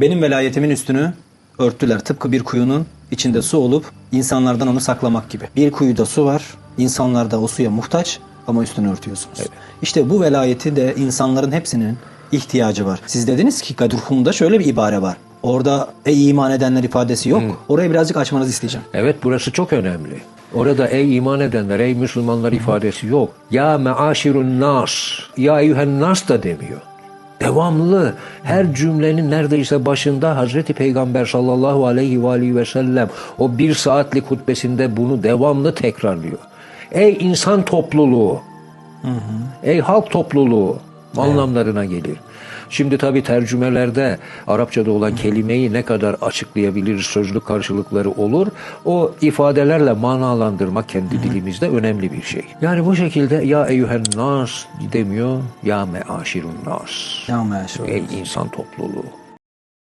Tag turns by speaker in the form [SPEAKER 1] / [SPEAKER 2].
[SPEAKER 1] Benim velayetimin üstünü örttüler. Tıpkı bir kuyunun içinde su olup insanlardan onu saklamak gibi. Bir kuyuda su var, insanlar da o suya muhtaç ama üstünü örtüyorsunuz. İşte bu velayeti de insanların hepsinin ihtiyacı var. Siz dediniz ki Kadruhum'da şöyle bir ibare var. Orada ey iman edenler ifadesi yok. Orayı birazcık açmanızı isteyeceğim.
[SPEAKER 2] Evet burası çok önemli. Orada ey iman edenler, ey Müslümanlar ifadesi yok. Ya meaşirun nas, ya eyyühen nas da demiyor. Devamlı her cümlenin neredeyse başında Hazreti Peygamber sallallahu aleyhi ve aleyhi ve sellem o bir saatlik hutbesinde bunu devamlı tekrarlıyor. Ey insan topluluğu, ey halk topluluğu anlamlarına gelir. Şimdi tabi tercümelerde Arapçada olan kelimeyi ne kadar açıklayabiliriz, sözlük karşılıkları olur. O ifadelerle manalandırmak kendi dilimizde önemli bir şey. Yani bu şekilde ya eyyühen nas demiyor, ya meaşirun nas.
[SPEAKER 1] Ya meşhur.
[SPEAKER 2] Ey insan topluluğu.